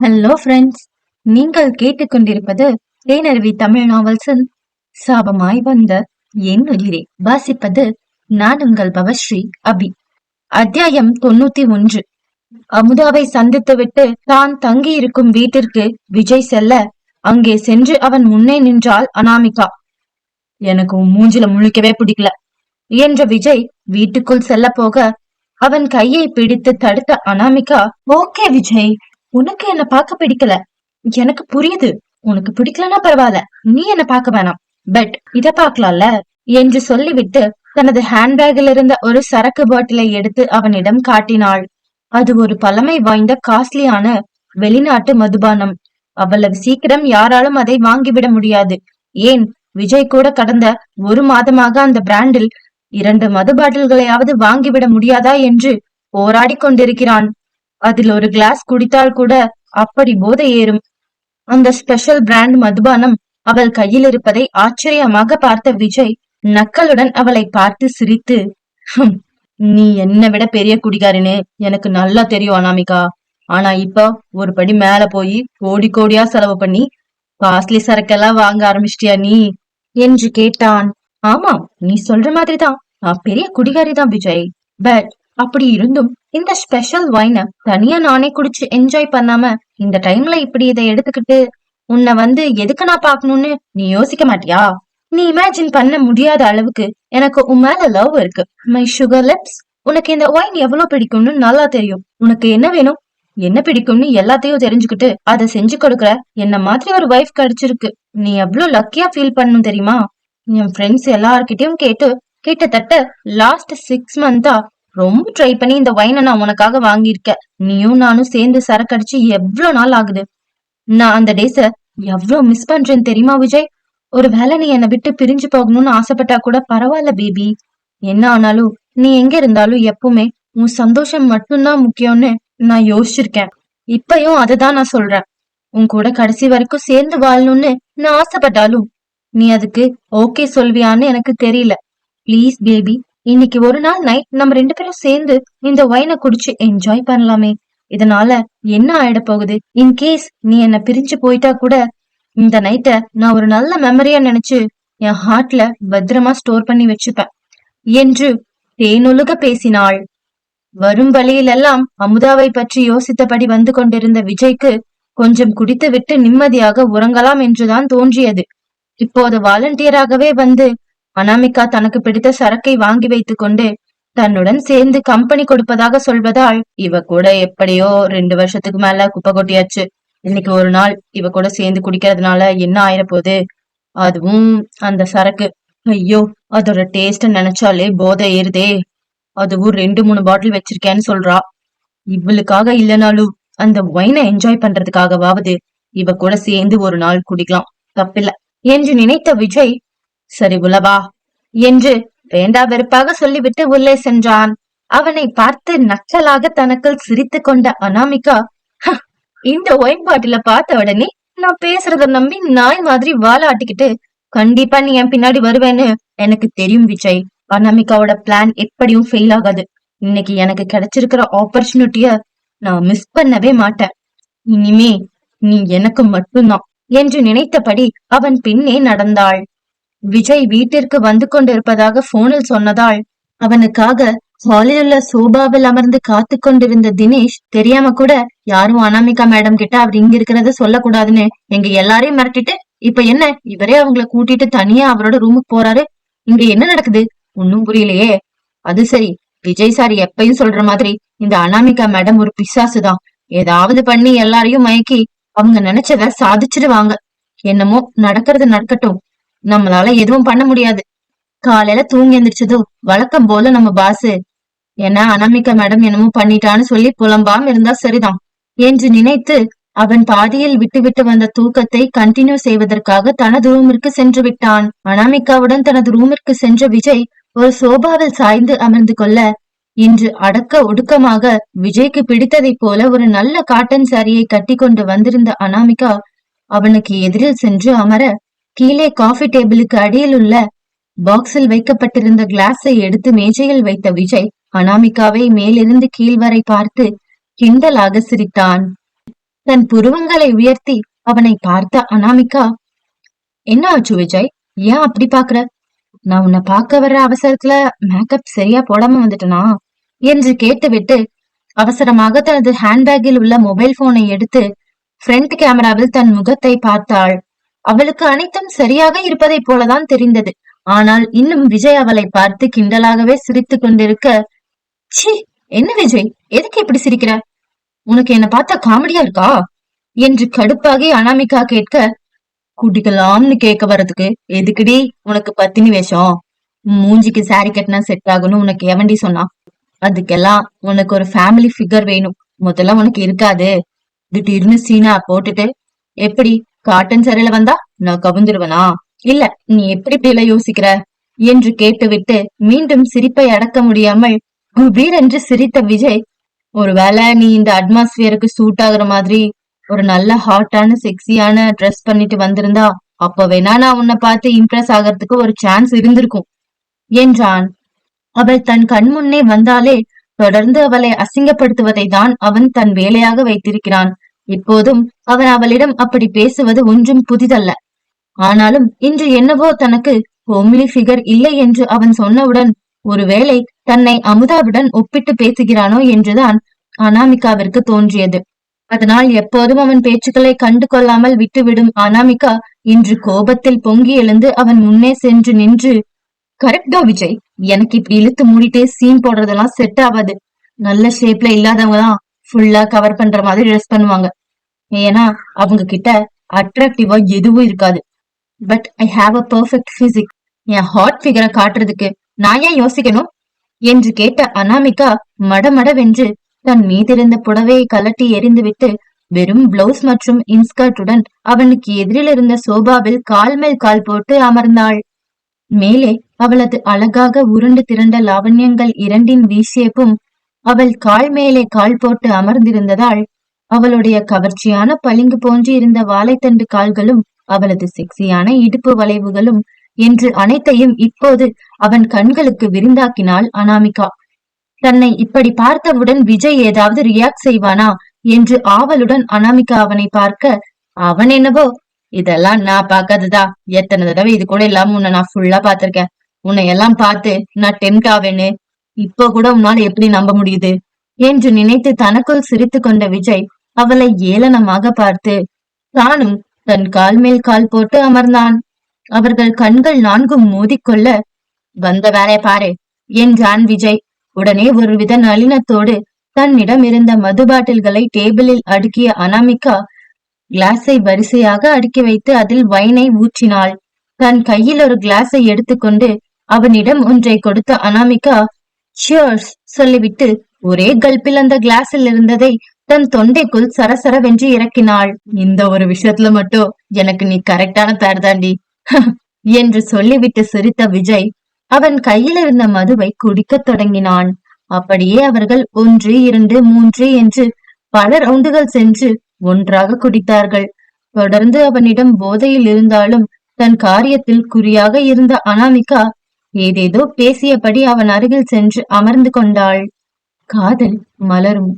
Hello friends நீங்கள் கேட்டுக்கொண்டிருப்பது தேனருவி தமிழ் நாவல்ஸின் சாபமாய் வந்த என் உயிரே. வாசிப்பது நான் உங்கள் பவஸ்ரீ அபி. அத்தியாயம் தொண்ணூத்தி ஒன்று. அமுதாவை சந்தித்துவிட்டு தான் தங்கி இருக்கும் வீட்டிற்கு விஜய் செல்ல அங்கே சென்று அவன் முன்னே நின்றாள் அனாமிகா. எனக்கு மூஞ்சில முழிக்கவே பிடிக்கல என்ற விஜய் வீட்டுக்குள் செல்ல போக அவன் கையை பிடித்து தடுத்த அனாமிகா ஓகே விஜய் உனக்கு என்ன பார்க்க பிடிக்கல. எனக்கு புரியுது. உனக்கு பிடிக்கலன்னா பரவாயில்ல. நீ என்ன பார்க்க வேணாம். பட் இத பாக்கலாம்ல என்று சொல்லிவிட்டு தனது ஹேண்ட்பேக்கில் இருந்த ஒரு சரக்கு பாட்டிலை எடுத்து அவனிடம் காட்டினாள். அது ஒரு பழமை வாய்ந்த காஸ்ட்லியான வெளிநாட்டு மதுபானம். அவ்வளவு சீக்கிரம் யாராலும் அதை வாங்கிவிட முடியாது. ஏன்? விஜய் கூட கடந்த ஒரு மாதமாக அந்த பிராண்டில் இரண்டு மது பாட்டில்களையாவது வாங்கிவிட முடியாதா என்று போராடி கொண்டிருக்கிறான். அதில் ஒரு கிளாஸ் குடித்தால் கூட அப்படி போதை ஏறும். அந்த ஸ்பெஷல் பிராண்ட் மதுபானம் அவள் கையில் இருப்பதை ஆச்சரியமாக பார்த்த விஜய் நக்கலுடன் அவளை பார்த்து சிரித்து "ஹம், நீ என்னை விட பெரிய குடிகாரனு. எனக்கு நல்லா தெரியும் அனாமிகா. ஆனா இப்ப ஒரு படி மேல போய் கோடி கோடியா செலவு பண்ணி காஸ்ட்லி சரக்கெல்லாம் வாங்க ஆரம்பிச்சிட்டியா நீ? என்று கேட்டான். ஆமா நீ சொல்ற மாதிரிதான். நான் பெரிய குடிகாரி தான் விஜய். பட் அப்படி இருந்தும் இந்த ஸ்பெஷல் வைனை தனியா நானே குடிச்சு என்ஜாய் பண்ணாம இந்த டைம்ல இப்படி இதை எடுத்துக்கிட்டு உன்னை வந்து எதுக்கு நான் பாக்கணும்னு நீ யோசிக்க மாட்டியா? நீ இமேஜின் பண்ண முடியாத அளவுக்கு எனக்கு உன் மேல லவ் இருக்கு. மை சுகர் லிப்ஸ் உனக்கு இந்த ஒயின் எவ்வளவு பிடிக்கும்னு நல்லா தெரியும். உனக்கு என்ன வேணும்? என்ன பிடிக்கும்னு எல்லாத்தையும் தெரிஞ்சுக்கிட்டு அதை செஞ்சு கொடுக்கற என்ன மாதிரி ஒரு ஒய்ஃப் கிடைச்சிருக்கு. நீ எவ்வளவு லக்கியா ஃபீல் பண்ணும் தெரியுமா? என் ஃப்ரெண்ட்ஸ் எல்லார்கிட்டயும் கேட்டு கிட்டத்தட்ட லாஸ்ட் சிக்ஸ் மந்தா ரொம்ப ட்ரை பண்ணி இந்த வைனை நான் உனக்காக வாங்கியிருக்கேன். நீயும் நானும் சேர்ந்து சரக்கடிச்சு எவ்வளவு நாள் ஆகுது? நான் அந்த டேஸ எவ்வளவு மிஸ் பண்றேன் தெரியுமா விஜய்? ஒரு வேலை நீ என்னை விட்டு பிரிஞ்சு போகணும்னு ஆசைப்பட்டா கூட பரவாயில்ல பேபி என்ன ஆனாலும் நீ எங்க இருந்தாலும் எப்பவுமே உன் சந்தோஷம் மட்டும்தான் முக்கியம்னு நான் யோசிச்சிருக்கேன். இப்பயும் அதுதான் நான் சொல்றேன். உன் கூட கடைசி வரைக்கும் சேர்ந்து வாழணும்னு நான் ஆசைப்பட்டாலும் நீ அதுக்கு ஓகே சொல்வியான்னு எனக்கு தெரியல. ப்ளீஸ் பேபி இன்னைக்கு ஒரு நாள் நைட் நம்ம ரெண்டு பேரும் சேர்ந்து இந்த ஒயினை குடிச்சு என்ஜாய் பண்ணலாமே. இதனால என்ன ஆயிட போகுது? இன் கேஸ் நீ என்ன பிரிஞ்சு போயிட்டா கூட இந்த நைட்ட நான் ஒரு நல்ல மெமரியா நினைச்சு என் ஹார்ட்ல பத்திரமா ஸ்டோர் பண்ணி வச்சுப்பேன். என்று தேனொழுக பேசினாள். வரும் வழியிலெல்லாம் அமுதாவை பற்றி யோசித்தபடி வந்து கொண்டிருந்த விஜய்க்கு கொஞ்சம் குடித்துவிட்டு நிம்மதியாக உறங்கலாம் என்றுதான் தோன்றியது. இப்போது வாலண்டியராகவே வந்து அனாமிகா தனக்கு பிடித்த சரக்கை வாங்கி வைத்துக் கொண்டு தன்னுடன் சேர்ந்து கம்பெனி கொடுப்பதாக சொல்வதால் இவ கூட எப்படியோ ரெண்டு வருஷத்துக்கு மேல குப்பை கொட்டியாச்சு. இன்னைக்கு ஒரு நாள் இவ கூட சேர்ந்து குடிக்கிறதுனால என்ன ஆயிரப்போகுது? அதுவும் அந்த சரக்கு. ஐயோ அதோட டேஸ்ட் நினைச்சாலே போதை ஏறுதே. அதுவும் ரெண்டு மூணு பாட்டில் வச்சிருக்கேன்னு சொல்றா. இவளுக்காக இல்லைனாலும் அந்த ஒயினை என்ஜாய் பண்றதுக்காகவாவது இவ கூட சேர்ந்து ஒரு நாள் குடிக்கலாம். தப்பில்ல. என்று நினைத்த விஜய் சரி உலவா என்று வேண்டா வெறுப்பாக சொல்லிவிட்டு உள்ளே சென்றான். அவனை பார்த்து நக்கலாக தனக்குள் சிரித்துக் கொண்ட அனாமிகா இந்த ஒயின் பாட்டில பார்த்த உடனே நான் பேசுறத நம்பி நாய் மாதிரி வாலாட்டிக்கிட்டு கண்டிப்பா நீ என் பின்னாடி வருவேன்னு எனக்கு தெரியும் விஜய். அனாமிகாவோட பிளான் எப்படியும் ஃபெயில் ஆகாது. இன்னைக்கு எனக்கு கிடைச்சிருக்கிற ஆப்பர்ச்சுனிட்டிய நான் மிஸ் பண்ணவே மாட்டேன். இனிமே நீ எனக்கு மட்டும்தான் என்று நினைத்தபடி அவன் பின்னே நடந்தாள். விஜய் வீட்டிற்கு வந்து கொண்டிருப்பதாக போனில் சொன்னதால் அவனுக்காக ஹாலில் உள்ள சோபாவில் அமர்ந்து காத்து கொண்டிருந்த தினேஷ் தெரியாம கூட யாரும் அனாமிகா மேடம் கிட்ட அவர் இங்க இருக்கிறத சொல்லக்கூடாதுன்னு எங்க எல்லாரையும் மிரட்டிட்டு இப்ப என்ன இவரே அவங்கள கூட்டிட்டு தனியா அவரோட ரூமுக்கு போறாரு? இங்க என்ன நடக்குது? ஒன்னும் புரியலையே. அது சரி. விஜய் சார் எப்பயும் சொல்ற மாதிரி இந்த அனாமிகா மேடம் ஒரு பிசாசுதான். ஏதாவது பண்ணி எல்லாரையும் மயக்கி அவங்க நினைச்சத சாதிச்சிடுவாங்க என்னமோ நடக்கிறது நடக்கட்டும். நம்மளால எதுவும் பண்ண முடியாது. காலையில தூங்கி எந்திரிச்சதும் வழக்கம் போல நம்ம பாசு ஏன்னா அனாமிகா மேடம் என்னமோ பண்ணிட்டான்னு சொல்லி புலம்பாம இருந்தா சரிதான். என்று நினைத்து அவன் பாதியில் விட்டுவிட்டு வந்த தூக்கத்தை கண்டினியூ செய்வதற்காக தனது ரூமிற்கு சென்று விட்டான். அனாமிகாவுடன் தனது ரூமிற்கு சென்ற விஜய் ஒரு சோபாவில் சாய்ந்து அமர்ந்து கொள்ள இன்று அடக்க ஒடுக்கமாக விஜய்க்கு பிடித்ததைப் போல ஒரு நல்ல காட்டன் சாரியை கட்டிக்கொண்டு வந்திருந்த அனாமிகா அவனுக்கு எதிரில் சென்று அமர கீழே காஃபி டேபிளுக்கு அடியில் உள்ள பாக்ஸில் வைக்கப்பட்டிருந்த கிளாஸை எடுத்து மேஜையில் வைத்த விஜய் அனாமிகாவை மேலிருந்து கீழ் வரை பார்த்து கிண்டலாக சிரித்தான். தன் புருவங்களை உயர்த்தி அவனை பார்த்த அனாமிகா என்ன ஆச்சு விஜய்? ஏன் அப்படி பாக்குற நான் உன்னை பார்க்க வர்ற அவசரத்துல மேக்கப் சரியா போடாம வந்துட்டனா? என்று கேட்டுவிட்டு அவசரமாக தனது ஹேண்ட்பேக்கில் உள்ள மொபைல் போனை எடுத்து ஃப்ரண்ட் கேமராவில் தன் முகத்தை பார்த்தாள். அவளுக்கு அனைத்தும் சரியாக இருப்பதைப் போலதான் தெரிந்தது. ஆனால் இன்னும் விஜய் அவளை பார்த்து கிண்டலாகவே சிரித்துக் கொண்டிருக்க ச்சீ என்ன விஜய் எதுக்கு இப்படி சிரிக்கிற? உனக்கு என்ன பார்த்தா காமெடியா இருக்கா? என்று கடுப்பாகி அனாமிகா கேட்க குடிக்கலாம்னு கேட்க வர்றதுக்கு எதுக்குடி உனக்கு பத்தினி வேஷம்? மூஞ்சிக்கு சாரி கட்டினா செட் ஆகும்னு உனக்கு எவண்டி சொன்னா? அதுக்கெல்லாம் உனக்கு ஒரு ஃபேமிலி ஃபிகர் வேணும். முதல்ல உனக்கு இருக்காது. திடீர்னு சீனா போட்டுட்டு எப்படி காட்டன் சரியில வந்தா நான் கவுந்துருவனா? இல்ல நீ எப்படி இப்படி எல்லாம் யோசிக்கிற? என்று கேட்டுவிட்டு மீண்டும் சிரிப்பை அடக்க முடியாமல் குபீரென்று சிரித்த விஜய் ஒருவேளை நீ இந்த அட்மாஸ்பியருக்கு சூட் ஆகுற மாதிரி ஒரு நல்ல ஹாட்டான செக்ஸியான ட்ரெஸ் பண்ணிட்டு வந்திருந்தா அப்ப வேணா நான் உன்னை பார்த்து இம்ப்ரெஸ் ஆகிறதுக்கு ஒரு சான்ஸ் இருந்திருக்கும் என்றான். அவள் தன் கண் முன்னே வந்தாலே தொடர்ந்து அவளை அசிங்கப்படுத்துவதை தான் அவன் தன் வேலையாக வைத்திருக்கிறான். இப்போதும் அவன் அவளிடம் அப்படி பேசுவது ஒன்றும் புதிதல்ல. ஆனாலும் இன்று என்னவோ தனக்கு ஹோம்லி ஃபிகர் இல்லை என்று அவன் சொன்னவுடன் ஒருவேளை தன்னை அமுதாவுடன் ஒப்பிட்டு பேசுகிறானோ என்றுதான் அனாமிகாவிற்கு தோன்றியது. அதனால் எப்போதும் அவன் பேச்சுக்களை கண்டு கொள்ளாமல் விட்டுவிடும் அனாமிகா இன்று கோபத்தில் பொங்கி எழுந்து அவன் முன்னே சென்று நின்று கரெக்டா விஜய் எனக்கு இப்படி இழுத்து மூடிட்டே சீன் போடுறதெல்லாம் செட் ஆகாது. நல்ல ஷேப்ல இல்லாதவங்க தான் ஃபுல்லா கவர் பண்ற மாதிரி ட்ரெஸ் பண்ணுவாங்க. ஏன்னா அவங்க கிட்ட அட்ராக்டிவா எதுவும் இருக்காது. But I have a perfect physique and hot ஃபிகரை காட்டுறதுக்கு நான் ஏன் யோசிக்கணும்? என்று கேட்ட அனாமிகா மடமடவென்று தன் மீதிருந்த புடவையை கலட்டி எறிந்துவிட்டு வெறும் பிளவுஸ் மற்றும் இன்ஸ்கர்ட்டுடன் அவனுக்கு எதிரில் இருந்த சோபாவில் கால் மேல் கால் போட்டு அமர்ந்தாள். மேலே அவளது அழகாக உருண்டு திரண்ட லாவண்யங்கள் இரண்டின் வீசியப்பும் அவள் கால் மேலே கால் போட்டு அமர்ந்திருந்ததால் அவளுடைய கவர்ச்சியான பளிங்கு போன்று இருந்த வாழைத்தண்டு கால்களும் அவளது செக்ஸியான இடுப்பு வளைவுகளும் என்று அனைத்தையும் இப்போது அவன் கண்களுக்கு விருந்தாக்கினாள் அனாமிகா. தன்னை இப்படி பார்த்தவுடன் விஜய் ஏதாவது ரியாக்ட் செய்வானா? என்று ஆவலுடன் அனாமிகா அவனை பார்க்க அவன் என்னவோ? இதெல்லாம் நான் பார்க்காததா? எத்தனை தடவை இது கூட இல்லாம உன்னை நான் ஃபுல்லா பாத்திருக்கேன் உன்னை எல்லாம் பார்த்து நான் டெம்ட் ஆவேன்னு இப்போ கூட உன்னால எப்படி நம்ப முடியுது? என்று நினைத்து தனக்குள் சிரித்து கொண்ட விஜய் அவளை ஏளனமாக பார்த்து தானும் தன் கால் மேல் கால் போட்டு அமர்ந்தான். அவர்கள் கண்கள் நான்கும் மோதிக்கொள்ள வந்த வேலை பாரு என்றான் விஜய். உடனே ஒருவித நளினத்தோடு தன்னிடம் இருந்த மது பாட்டில்களை டேபிளில் அடுக்கிய அனாமிகா கிளாஸை வரிசையாக அடுக்கி வைத்து அதில் வைனை ஊற்றினாள். தன் கையில் ஒரு கிளாஸை எடுத்துக்கொண்டு அவனிடம் ஒன்றை கொடுத்த அனாமிகா சியர்ஸ் சொல்லிவிட்டு ஒரே கல்பில் அந்த கிளாஸில் இருந்ததை தன் தொண்டைக்குள் சரசரவென்று இறக்கினாள். இந்த ஒரு விஷயத்துல மட்டும் எனக்கு நீ கரெக்டான பேர் தாண்டி. என்று சொல்லிவிட்டு சிரித்த விஜய் அவன் கையில் இருந்த மதுவை குடிக்கத் தொடங்கினான். அப்படியே அவர்கள் ஒன்று இரண்டு மூன்று என்று பல ரவுண்டுகள் சென்று ஒன்றாக குடித்தார்கள். தொடர்ந்து அவனிடம் போதையில் இருந்தாலும் தன் காரியத்தில் குறியாக இருந்த அனாமிகா ஏதேதோ பேசியபடி அவன் அருகில் சென்று அமர்ந்து கொண்டாள். காதல் மலரும்.